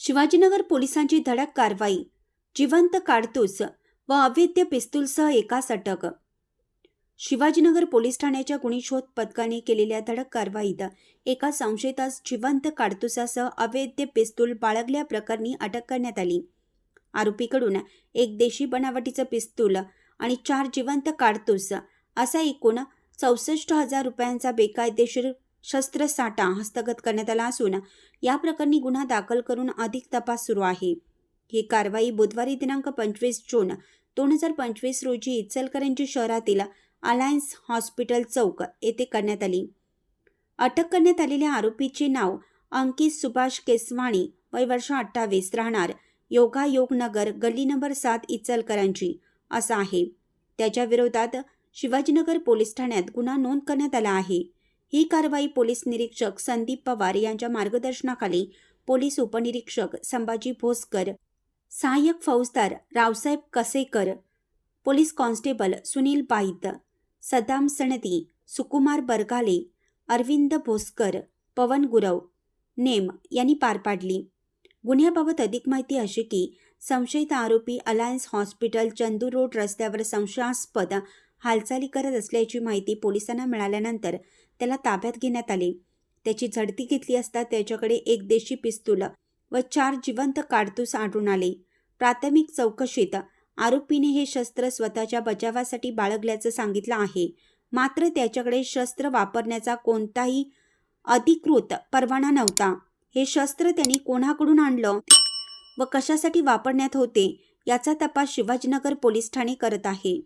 शिवाजीनगर पोलिसांची धडक कारवाई जिवंत काडतूस व अवैध पिस्तूलसह एकास अटक शिवाजीनगर पोलीस ठाण्याच्या गुन्हे शोध पथकाने केलेल्या धडक कारवाईत एका संशयितास जिवंत काडतुसासह अवैध पिस्तूल बाळगल्याप्रकरणी अटक करण्यात आली. आरोपीकडून एक देशी बनावटीचं पिस्तूल आणि चार जिवंत काडतूस असा एकूण चौसष्ट हजार रुपयांचा बेकायदेशीर शस्त्रसाठा हस्तगत करण्यात आला असून या प्रकरणी गुन्हा दाखल करून अधिक तपास सुरू आहे. ही कारवाई बुधवारी दिनांक पंचवीस जून दोन हजार पंचवीस रोजी इचलकरंजी शहरातील अलायन्स हॉस्पिटल चौक येथे करण्यात आली. अटक करण्यात आलेल्या आरोपीचे नाव अंकित सुभाष केसवाणी वय वर्ष अठ्ठावीस राहणार योगायोग नगर गल्ली नंबर सात इचलकरंजी असा आहे. त्याच्या विरोधात शिवाजीनगर पोलीस ठाण्यात गुन्हा नोंद करण्यात आला आहे. ही कारवाई पोलीस निरीक्षक संदीप पवार यांच्या मार्गदर्शनाखाली पोलीस उपनिरीक्षक संभाजी भोसकर सहाय्यक फौजदार रावसाहेब कसेकर पोलीस कॉन्स्टेबल सुनील बाईत सदाम सणदी सुकुमार बरगाले अरविंद भोसकर पवन गुरव नेम यांनी पार पाडली. गुन्ह्याबाबत अधिक माहिती अशी की संशयित आरोपी अलायन्स हॉस्पिटल चंदूर रोड रस्त्यावर संशयास्पद हालचाली करत असल्याची माहिती पोलिसांना मिळाल्यानंतर त्याला ताब्यात घेण्यात आले. त्याची झडती घेतली असता त्याच्याकडे एक देशी पिस्तूल व चार जिवंत काडतूस आढळून आले. प्राथमिक चौकशीत आरोपीने हे शस्त्र स्वतःच्या बचावासाठी बाळगल्याचं सांगितलं आहे. मात्र त्याच्याकडे शस्त्र वापरण्याचा कोणताही अधिकृत परवाना नव्हता. हे शस्त्र त्यांनी कोणाकडून आणलं व कशासाठी वापरण्यात होते याचा तपास शिवाजीनगर पोलीस ठाणे करत आहे.